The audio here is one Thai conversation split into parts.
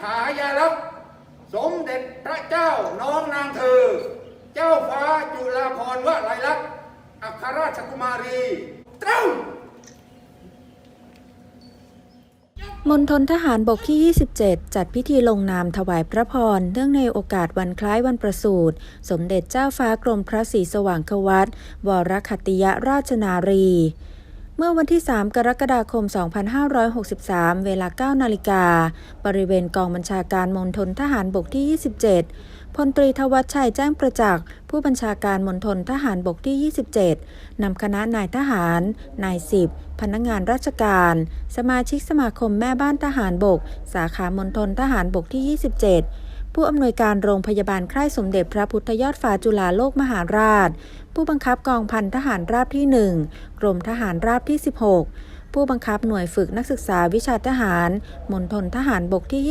ฉายาลักษณ์สมเด็จพระเจ้าน้องนางเธอ เจ้าฟ้าจุฬาภรณ์วลัยลักษณ์อัครราชกุมารีเต้ามณฑลทหารบกที่ 27 จัดพิธีลงนามถวายพระพร เนื่องในโอกาสวันคล้ายวันประสูติ สมเด็จเจ้าฟ้ากรมพระศรีสว่างควัตวรคติยราชนารี เมื่อวันที่ 3 กรกฎาคม 2563 เวลา 9 นาฬิกา บริเวณกองบัญชาการมณฑลทหารบกที่ 27 พลตรีทวัชชัยแจ้งประจักษ์ ผู้บัญชาการมณฑลทหารบกที่ 27 นำคณะนายทหาร นายสิบ พนักงานราชการ สมาชิกสมาคมแม่บ้านทหารบก สาขามณฑลทหารบกที่ 27ผู้อำนวยการโรงพยาบาลค่ายสมเด็จพระพุทธยอดฟ้าจุฬาโลกมหาราช ผู้บังคับกองพันทหารราบที่ 1 กรมทหารราบที่ 16 ผู้บังคับหน่วยฝึกนักศึกษาวิชาทหารมณฑลทหารบกที่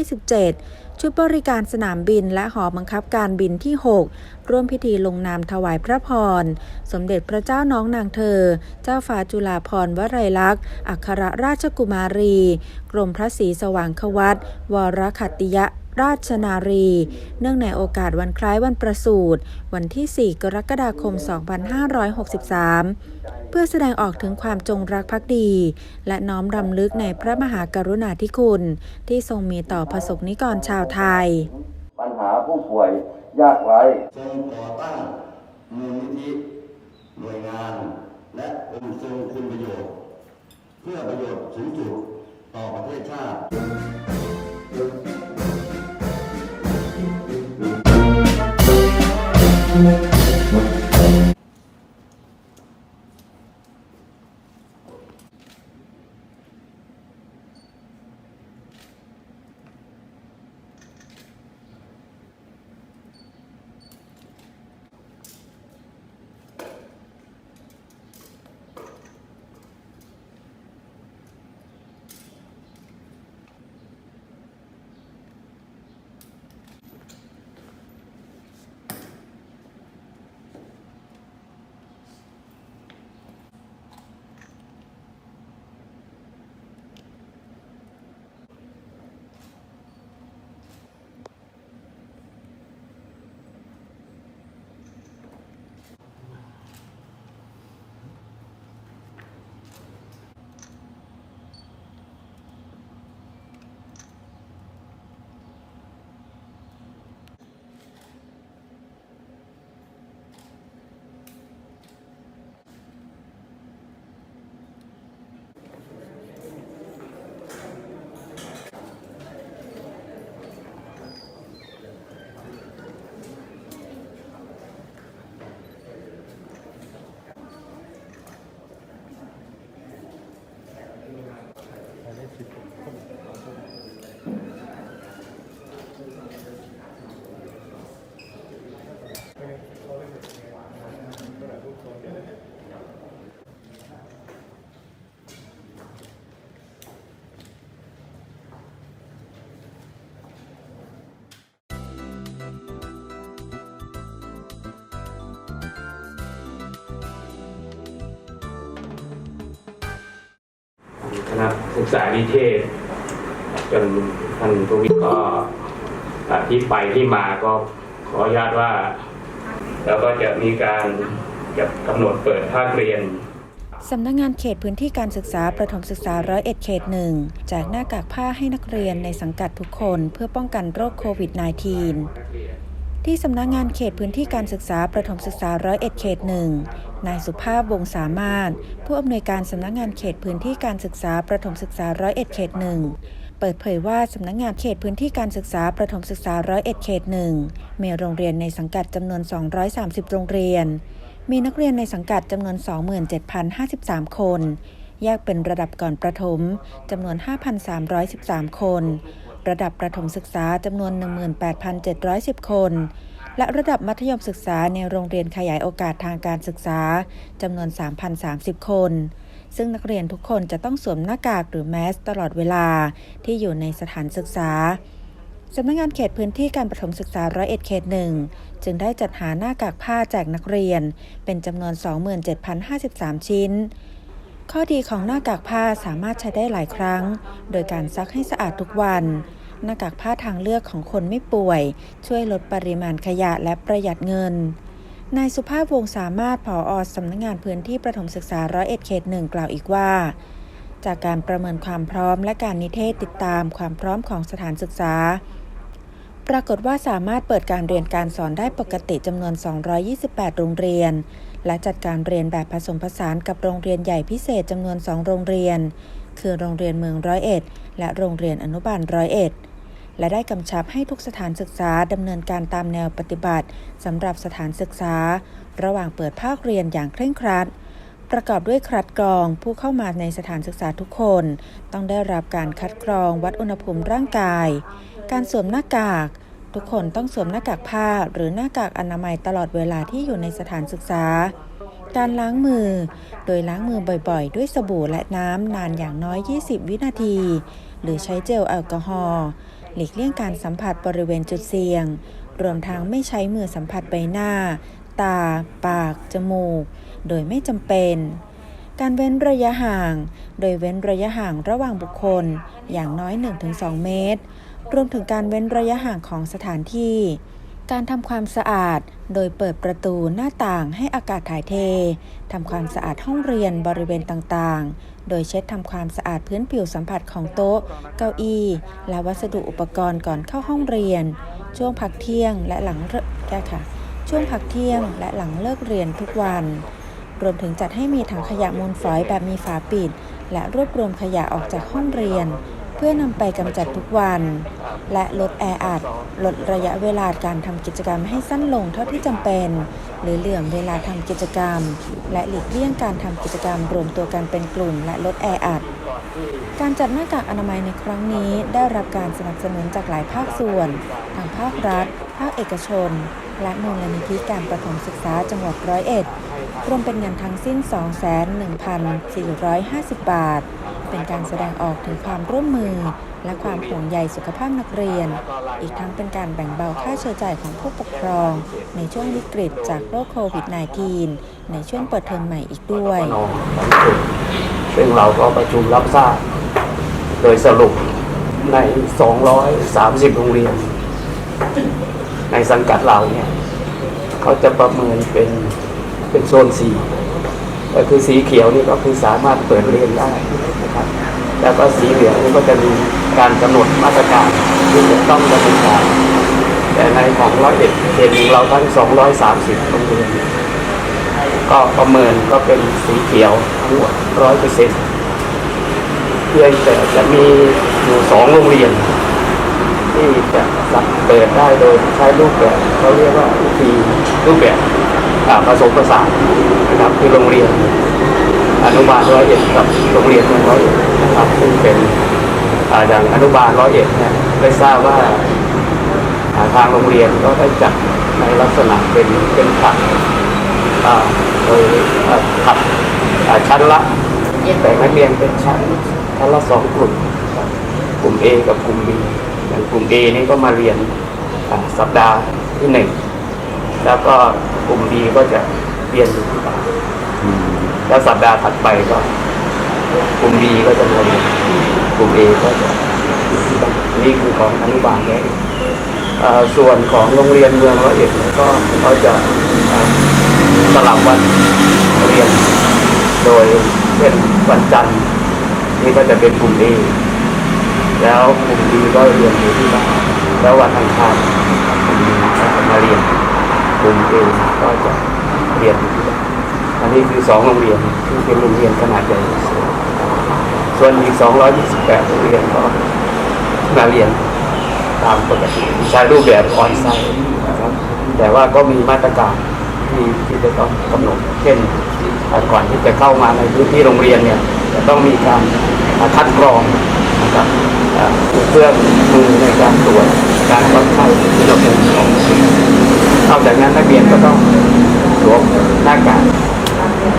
27 ชุดบริการสนามบินและหอบังคับการบินที่ 6 ร่วมพิธีลงนามถวายพระพร สมเด็จพระเจ้าน้องนางเธอ เจ้าฟ้าจุฬาภรณ์วลัยลักษณ์ อัครราชกุมารี กรมพระศรีสว่างควัตวรคัตติย ราชนารี เนื่องในโอกาสวันคล้ายวันประสูติวันที่ 4 กรกฎาคม 2563 เพื่อแสดงออกถึงความจงรักภักดี และน้อมรำลึกในพระมหากรุณาธิคุณ ที่ทรงมีต่อประสบนิกรชาวไทย ปัญหาผู้ป่วยยากไร้ทรงก่อตั้งมูลนิธิหน่วยงาน และองค์ทรงคุณประโยชน์ เพื่อประโยชน์สูงสุดต่อประเทศชาติ คณะศึกษานิเทศ จนท่านทวิก็อธิไปที่มาก็ขออนุญาตว่า แล้วก็จะมีการจะกำหนดเปิดภาคเรียนสำนักงงานเขตพื้นที่การศึกษาประถมศึกษาร้อยเอ็ดเขตหนึ่งแจกหน้ากากผ้าให้นักเรียนในสังกัดทุกคนเพื่อป้องกันโรคโควิด -19 ที่สำนักงงานเขตพื้นที่การศึกษาประถมศึกษาร้อยเอ็ดเขตหนึ่ง นายสุภาพวงสามารถ ผู้อำนวยการสำนักงานเขตพื้นที่การศึกษาประถมศึกษาร้อยเอ็ดเขตหนึ่งเปิดเผยว่าสำนักงานเขตพื้นที่การศึกษาประถมศึกษาร้อยเอ็ดเขตหนึ่งมีโรงเรียนในสังกัดจำนวน 230 โรงเรียน มีนักเรียนในสังกัดจำนวน 27,053 คน แยกเป็นระดับก่อนประถมจำนวน 5,313 คน ระดับประถมศึกษาจำนวน 18,710 คน และระดับมัธยมศึกษาในโรงเรียนขยายโอกาสทางการศึกษาจำนวน 3,030 คน ซึ่งนักเรียนทุกคนจะต้องสวมหน้ากากหรือแมสตลอดเวลาที่อยู่ในสถานศึกษาสำนักงานเขตพื้นที่การประถมศึกษาร้อยเอ็ดเขตหนึ่งจึงได้จัดหาหน้ากากผ้าแจกนักเรียน เป็นจำนวน 27,053 ชิ้น ข้อดีของหน้ากากผ้าสามารถใช้ได้หลายครั้ง โดยการซักให้สะอาดทุกวัน หน้ากากผ้าทางเลือกของคนไม่ป่วย ช่วยลดปริมาณขยะและประหยัดเงินนายสุภาพวงศ์สามารถผออสำนักงานพื้นที่ประถมศึกษาร้อยเอ็ดเขตหนึ่งกล่าวอีกว่า จากการประเมินความพร้อมและการนิเทศติดตามความพร้อมของสถานศึกษา ปรากฏว่าสามารถเปิดการเรียนการสอนได้ปกติจำนวน 228 โรงเรียน และจัดการเรียนแบบผสมผสานกับโรงเรียนใหญ่พิเศษจำนวน 2 โรงเรียน คือโรงเรียนเมืองร้อยเอ็ดและโรงเรียนอนุบาลร้อยเอ็ด และได้กำชับให้ทุกสถานศึกษาดำเนินการตามแนวปฏิบัติสำหรับสถานศึกษา ระหว่างเปิดภาคเรียนอย่างเคร่งครัด ประกอบด้วยคัดกรองผู้เข้ามาในสถานศึกษาทุกคน ต้องได้รับการคัดกรองวัดอุณหภูมิร่างกาย การสวมหน้ากาก ทุกคนต้องสวมหน้ากากผ้าหรือหน้ากากอนามัยตลอดเวลาที่อยู่ในสถานศึกษาการล้างมือ โดยล้างมือบ่อยๆ ด้วยสบู่และน้ำนานอย่างน้อย 20 วินาที หรือใช้เจลแอลกอฮอล์ หลีกเลี่ยงการสัมผัสบริเวณจุดเสี่ยง รวมทั้งไม่ใช้มือสัมผัสใบหน้า ตา ปาก จมูก โดยไม่จำเป็น การเว้นระยะห่าง โดยเว้นระยะห่างระหว่างบุคคล อย่างน้อย 1-2 เมตร รวมถึงการเว้นระยะห่างของสถานที่ การทำความสะอาด โดยเปิดประตูหน้าต่างให้อากาศถ่ายเท ทำความสะอาดห้องเรียนบริเวณต่างๆ โดยเช็ดทำความสะอาดพื้นผิวสัมผัสของโต๊ะ เก้าอี้ และวัสดุอุปกรณ์ก่อนเข้าห้องเรียน ช่วงพักเที่ยงและหลังเลิกได้ค่ะ ช่วงพักเที่ยงและหลังเลิกเรียนทุกวัน รวมถึงจัดให้มีถังขยะมูลฝอยแบบมีฝาปิด และรวบรวมขยะออกจากห้องเรียน เพื่อนำไปกำจัดทุกวัน และลดแออัดลดระยะเวลาการทำกิจกรรมให้สั้นลงเท่าที่จำเป็น หรือเหลื่อมเวลาทำกิจกรรม และหลีกเลี่ยงการทำกิจกรรมรวมตัวกันเป็นกลุ่ม และลดแออัดการจัดหน้ากากอนามัยในครั้งนี้ได้รับการสนับสนุนจากหลายภาคส่วน ทางภาครัฐ ภาคเอกชน และมูลนิธิการประถมศึกษาจังหวัดร้อยเอ็ดรวมเป็นเงินทั้งสิ้น 2,1,450 บาท เป็นการแสดงออกถึงความร่วมมือ และความห่วงใยสุขภาพนักเรียน อีกทั้งเป็นการแบ่งเบาค่าใช้จ่ายของผู้ปกครอง ในช่วงวิกฤตจากโรคโควิด -19 ในช่วงเปิดเทอมใหม่อีกด้วย ซึ่งเราก็ประชุมรับทราบ โดยสรุปใน 230 โรงเรียน ในสังกัดเราเนี่ยเขาจะประเมินเป็นเป็นโซนสีก็คือสีเขียวนี่ก็คือสามารถเปิดเรียนได้นะครับ แล้วก็สีเหลืองนี่ก็จะมีการกำหนดมาตรการที่จะต้องดำเนินการแต่ในของร้อยเอ็ดเขตของเราทั้ง230โรงเรียนก็ประเมินก็เป็นสีเขียวทั้งหมดร้อยเปอร์เซ็นต์เพียงแต่จะมีอยู่สองโรงเรียน ที่จะสับเปิดได้โดยใช้รูปแบบเขาเรียกว่าวิธีรูปแบบอ่าผสมผสานนะครับคือโรงเรียนอนุบาลร้อยเอ็ดกับโรงเรียนร้อยเอ็ด นะครับซึ่งเป็นอ่าอย่างอนุบาลร้อยเอ็ดเนี่ยได้ทราบว่าอ่าทางโรงเรียนก็ได้จัดในลักษณะเป็นเป็นผักอ่าโดยอ่าขับอ่าชั้นละแต่นักเรียนเป็นชั้นชั้นละสองกลุ่มครับกลุ่ม A กับกลุ่ม B อย่างกลุ่ม A นี่ก็มาเรียนอ่าสัปดาห์ที่หนึ่งแล้วก็กลุ่ม B ก็จะเรียนอยู่ที่บ้านแล้วสัปดาห์ถัดไปก็ กลุ่ม B ก็จะเรียนกลุ่ม A ก็จะนี่คือของอนุบาลแค่เองอ่าส่วนของโรงเรียนเมืองร้อยเอ็ดก็เขาจะสลับวันเรียน โดยเช่นวันจันทร์นี่ก็จะเป็นกลุ่ม A แล้วกลุ่ม B ก็เรียนอยู่ที่บ้านแล้ววันอังคารกลุ่ม B ก็มาเรียนกลุ่ม A ก็จะเรียนอยู่ที่บ้าน อันนี้คือสองโรงเรียนที่เป็นโรงเรียนขนาดใหญ่ที่สุดส่วนอีก 228 โรงเรียนก็มาเรียนตามปกติใช้รูปแบบออนไซต์นะครับแต่ว่าก็มีมาตรการที่ที่จะต้องกำหนดเช่นก่อนที่จะเข้ามาในพื้นที่โรงเรียนเนี่ยจะต้องมีการคัดกรองนะครับเครื่องมือในการตรวจการวัดไข้อุณหภูมิของนอกจากนั้นนักเรียนก็ต้องสวมหน้ากาก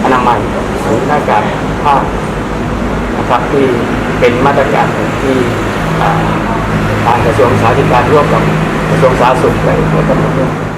อนามัยหรือหน้ากากผ้านะครับที่เป็นมาตรการที่อ่าทางกระทรวงสาธารณสุขร่วมกับกระทรวงสาธารณสุขได้กำหนดไว้